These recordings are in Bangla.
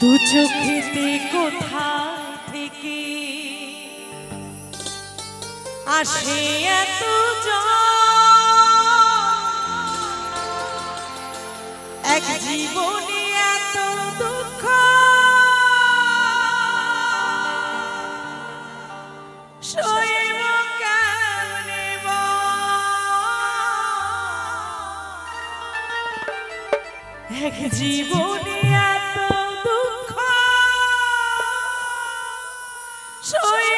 দু চোখেতে কোথায় থেকে আসে এত এক জীবনে এত দুঃখ। এক জীবনে সইব কেমনে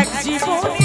এক জীবনের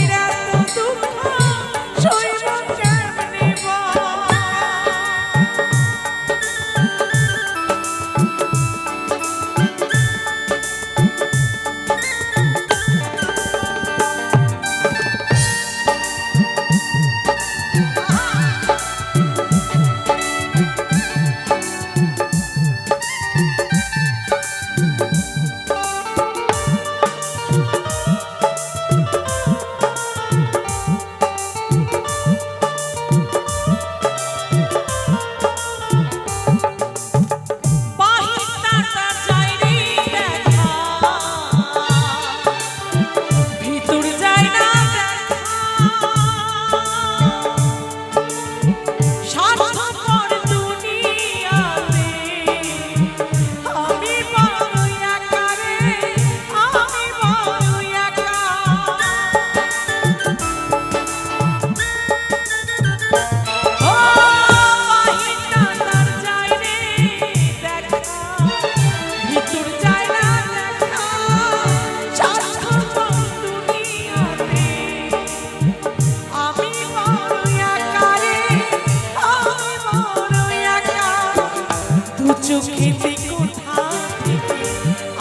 চোখেতে কোথা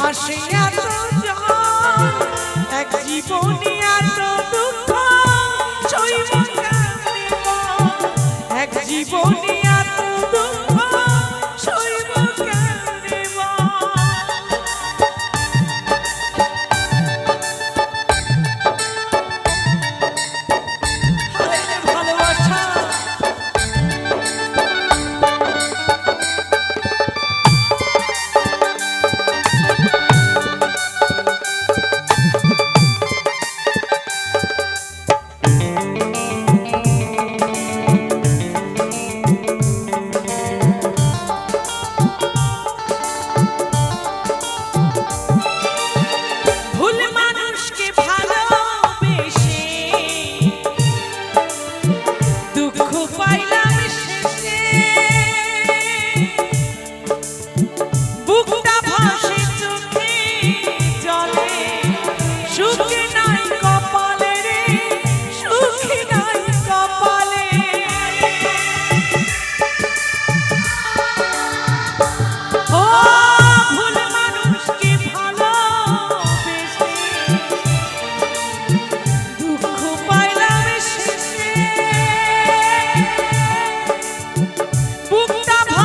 আসে এত এক জীবনে এত